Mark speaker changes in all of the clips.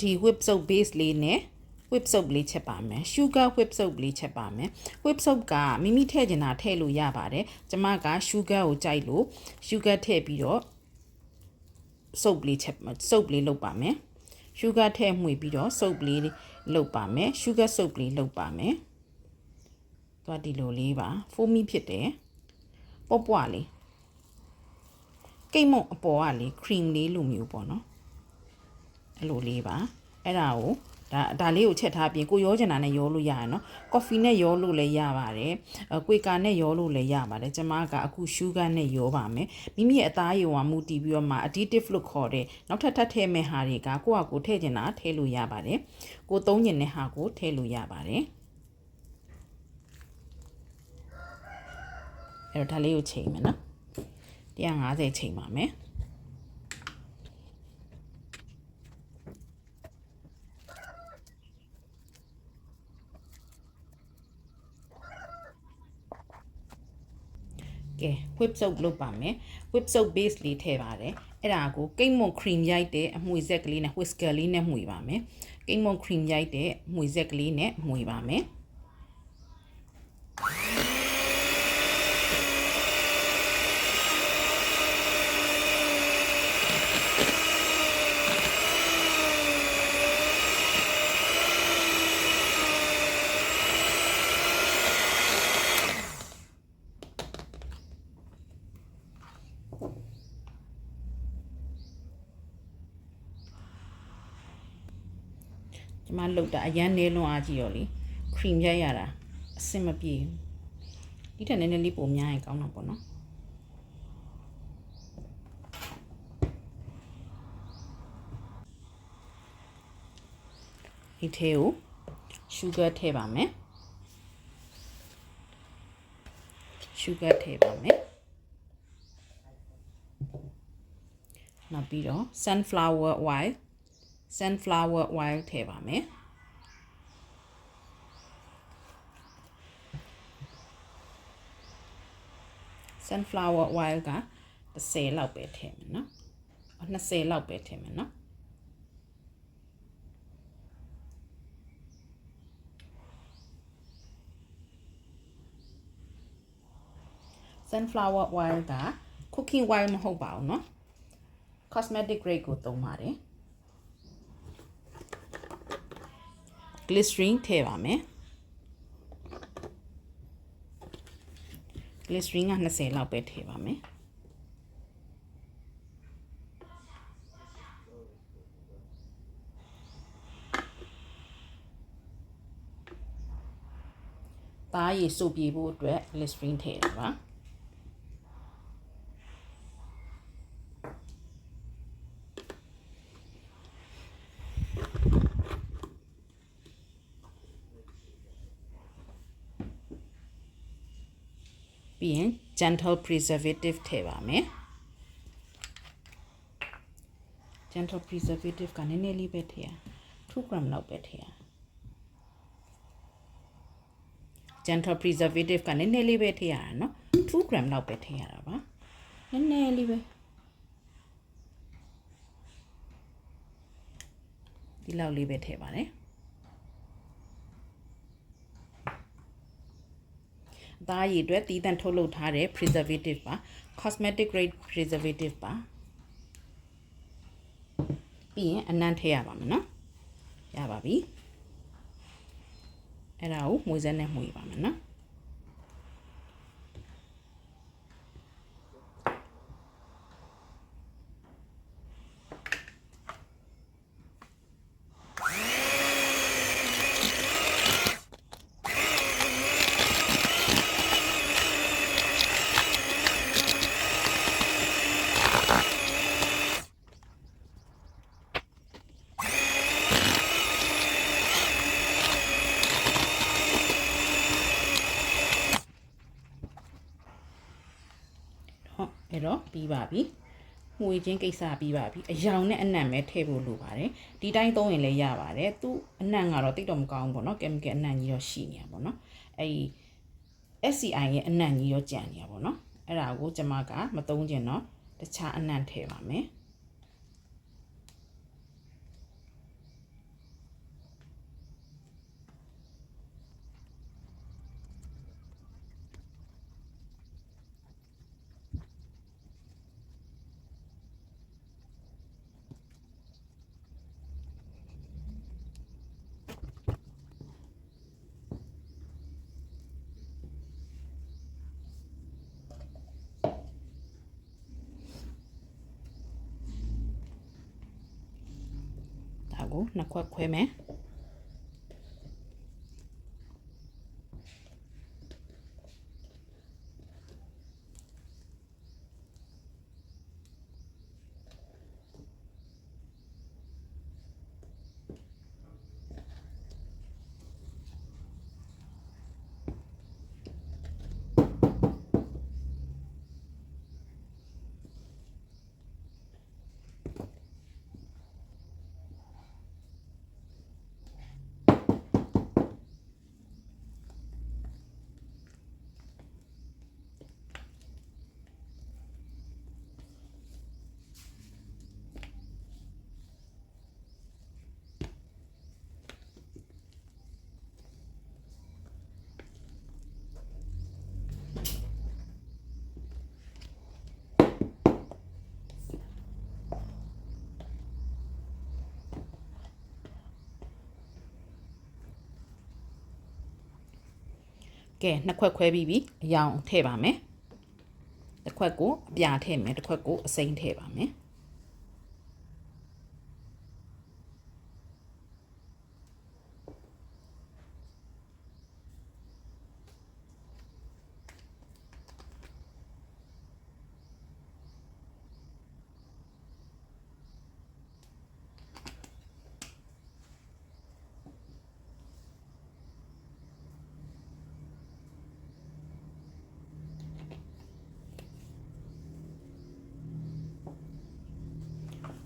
Speaker 1: ဒီ whip soap base လေးနဲ့ whip soap လေးချက်ပါမယ် sugar whip soap လေးချက်ပါမယ် whip soap ကမိမိထည့်ချင်တာထည့်လို့ရပါတယ်ကျမက sugar ကိုကြိုက်လို့ sugar ထည့်ပြီးတော့ soap လေးချက် soap လေးလုပ်ပါမယ် sugar ထည့်မှွေပြီးတော့ soap လေးလုပ်ပါမယ် sugar soap လေးလုပ်ပါမယ်သွားဒီလိုလေးပါ foamy ဖြစ်တယ်ပေါ့ပွားလေးကိတ်မုံအပေါ်ကလေ cream လေးလိုမျိုးပေါ့နော် အဲ့လိုလေးပါအဲ့ဒါကိုဒါဒါလေးကိုချက်ထားပြင်ကိုရောချင်တာနဲ့ရောလို့ရရနော်ကော်ဖီနဲ့ရောလို့လည်းရပါတယ်အကွေကာနဲ့ရောလို့လည်းရပါတယ်ကျမကအခုရှူဂါနဲ့ရောပါမယ်မိမိရဲ့အသားရောင်မူတည်ပြီးတော့မှ additive လို့ခေါ်တဲ့နောက်ထပ်ထပ်ထည့်မဲ့ဟာတွေကကိုယ့်ဟာကိုယ်ထည့်ချင်တာထည့်လို့ရပါတယ်ကိုသုံးချင်တဲ့ဟာကိုထည့်လို့ရပါတယ်အဲ့တော့ဒါလေးကိုချိန်မယ်နော်150ချိန်ပါမယ် ကဲ whip soap လုပ်ပါမယ် whip soap base လေးထည့်ပါတယ်အဲ့ဒါကိုကိတ်မွန် cream ရိုက်တဲ့အမွှေဆက်ကလေးနဲ့ whisker လေးနဲ့မှွေပါမယ်ကိတ်မွန် cream ရိုက်တဲ့အမွှေဆက်ကလေးနဲ့မှွေပါမယ် ကျမလုပ်တာအရန်နေလွန်အားကြီးရောလေ cream ရိုက်ရတာအဆင်မပြေဘူးဒီထက်နည်းနည်းလေးပိုများရင်ကောင်းတော့ပေါ့နော်ဒီထဲကို sugar ထည့်ပါမယ် sugar ထည့်ပါမယ် နောက်ပြီးတော့ sunflower oil sunflower oil ထည့်ပါမယ်ဆန်ဖလာဝါဝိုင်က30လောက်ပဲထည့်မယ်နော်20လောက်ပဲထည့်မယ်နော်ဆန်ဖလာဝါဝိုင်က cooking oil မဟုတ်ပါဘူးနော် cosmetic grade ကိုသုံးပါတယ် glycerin ထည့်ပါမယ် glycerin က20လောက်ပဲထည့်ပါမယ်သားရည်စုပ်ပြေဖို့အတွက် glycerin ထည့်တယ်ပါ ပြီးရင် gentle preservative ထည့်ပါမယ် gentle preservative ကနည်းနည်းလေးပဲထည့်ရ2 gram လောက်ပဲထည့်ရ gentle preservative ကနည်းနည်းလေးပဲထည့်ရတာเนาะ2 gram လောက်ပဲထည့်ရတာပါနည်းနည်းလေးပဲဒီလောက်လေးပဲထည့်ပါတယ် သားရည်အတွက်တီးတန့်ထုတ်လုပ်ထားတဲ့ preservative ပါ cosmetic grade preservative ပါပြီးရင်အနံ့ထည့်ရပါမယ်နော်ရပါပြီအဲ့ဒါကိုမွေးစက်နဲ့မှွေပါမယ်နော်ဟုတ်အဲ့တော့ ပြီးပါပြီမှွေချင်းကိစ္စပြီးပါပြီအယောင်နဲ့အနံ့ပဲထည့်ဖို့လိုပါတယ်ဒီတိုင်းသုံးရင်လည်းရပါတယ်သူအနံ့ကတော့တိတ်တော့မကောင်းဘူးပေါ့နော်ကင်မီကယ်အနံ့ကြီးတော့ရှိနေတာပေါ့နော်အဲ့ဒီ SCI ရဲ့အနံ့ကြီးရောကြံနေတာပေါ့နော်အဲ့ဒါကိုကျွန်မကမသုံးကျင်တော့တခြားအနံ့ထည့်ပါမယ် ကိုနှစ်ခွ က်ခွဲမယ်ကဲနှစ်ခွက်ခွဲပြီးပြီအယောင်ထည့်ပါမယ်တစ်ခွက်ကိုအပြာထည့်မယ်တစ်ခွက်ကိုအစိမ်းထည့်ပါမယ်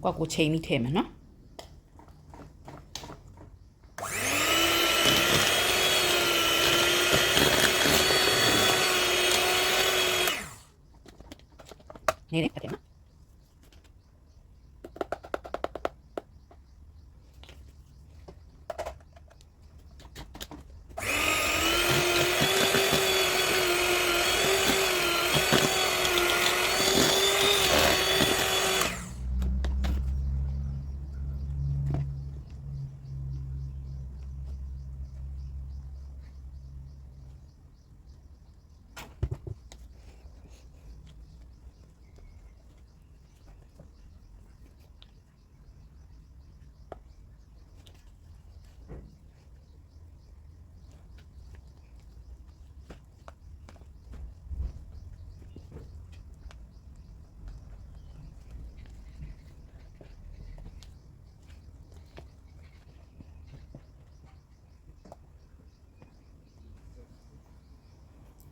Speaker 1: ကွက်ကိုချိန်ပြီးထည့်မယ်နော်နေနေအဲ့ဒါနော်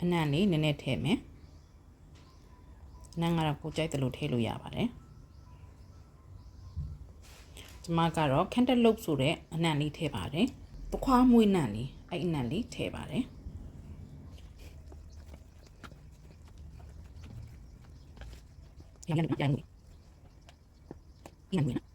Speaker 1: အနံ့လေးနည်းနည်းထည့်မယ်အနံ့ကတော့ကိုကြိုက်တယ်လို့ထည့်လို့ရပါတယ်ကျမကတော့ cantaloupe ဆိုတဲ့အနံ့လေးထည့်ပါတယ်ပခွားမွေးနံ့လေးအဲ့အနံ့လေးထည့်ပါတယ်ရရရရရရရကဲ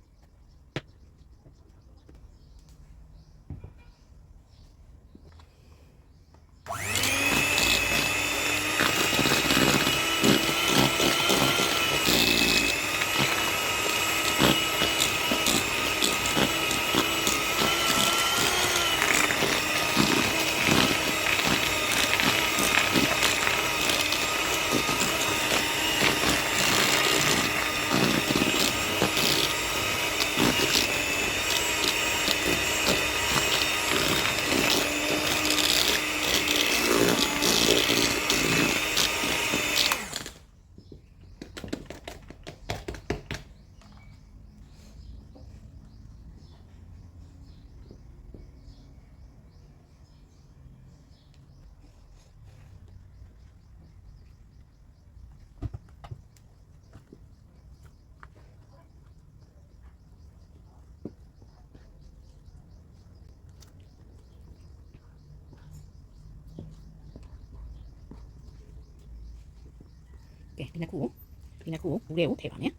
Speaker 1: ဒီနှစ်ခုကိုဒီနှစ်ခုကိုဘူးလေးကိုထည့်ပါမယ်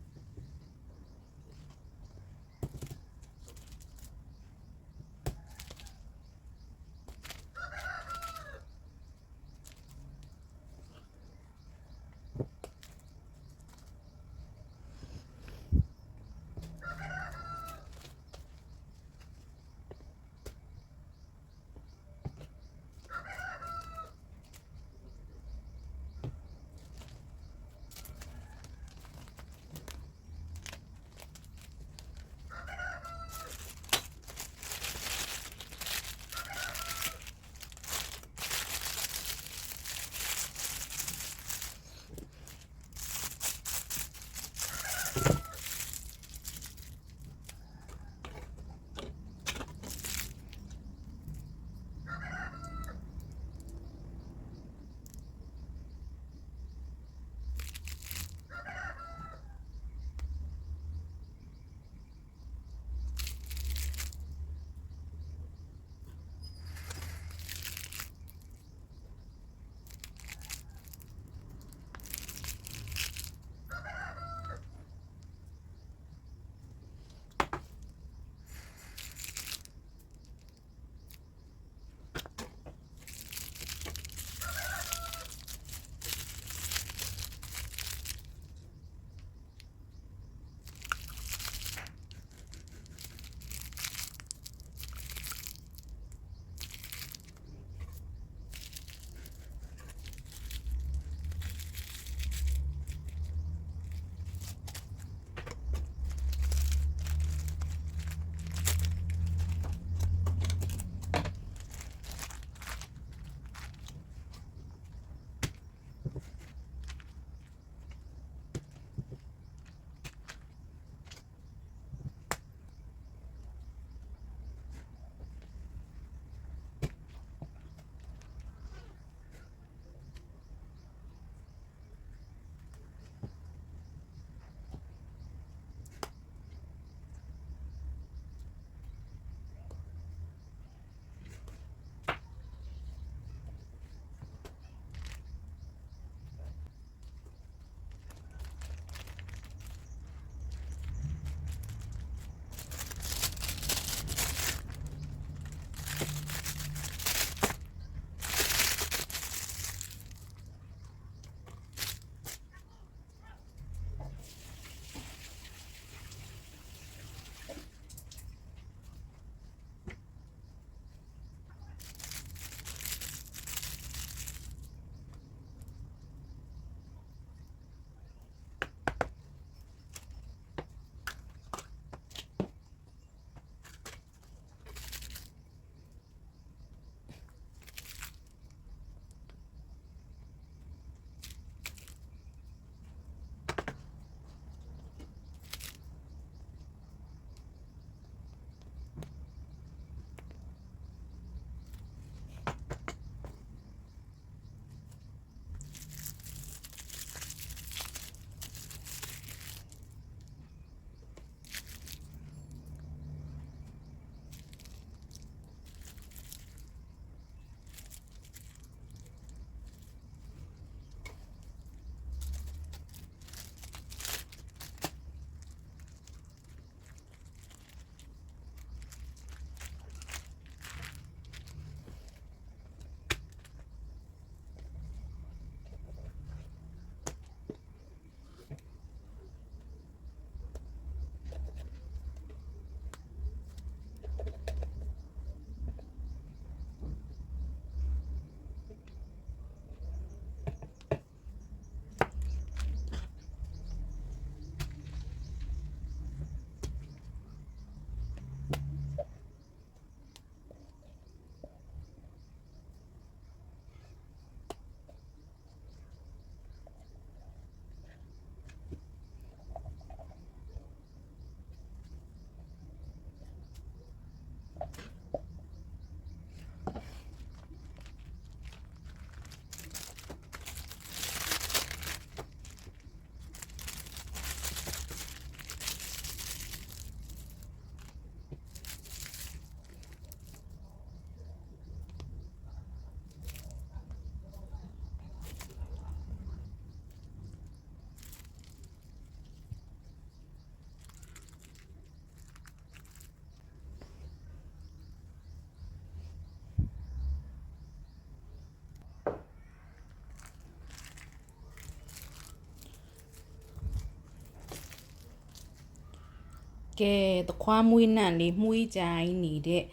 Speaker 1: ကဲတခွားမွေးနံ့လေးမှုေးကြိုင်းနေတဲ့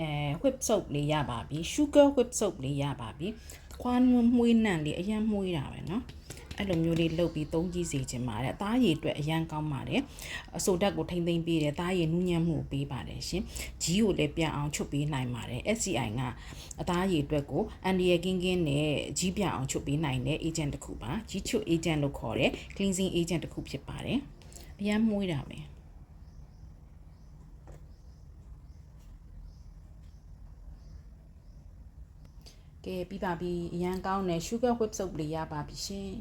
Speaker 1: အဲ whip soap လေးရပါပြီ sugar whip soap လေးရပါပြီတခွားမွေးနံ့လေးအရင်မွေးတာပဲเนาะအဲ့လိုမျိုးလေးလုပ်ပြီးသုံးကြည့်စေချင်ပါတယ်အသားရည်အတွက်အရန်ကောင်းပါတယ်အဆိုဓာတ်ကိုထိမ့်သိမ့်ပေးတယ်သားရည်နူးညံ့မှုကိုပေးပါတယ်ရှင်ဂျီးကိုလည်းပြန်အောင်ချုပ်ပေးနိုင်ပါတယ် SCI ကအသားရည်အတွက်ကိုအန်ဒီယကင်းကင်းနဲ့ဂျီးပြန်အောင်ချုပ်ပေးနိုင်တဲ့ agent တစ်ခုပါဂျီးချုပ် agent လို့ခေါ်တဲ့ cleansing agent တစ်ခုဖြစ်ပါတယ်အရန်မွေးတာပဲ ကဲပြီးပါပြီအရန်ကောင်းတယ် sugar whip soap လေးရပါပြီရှင်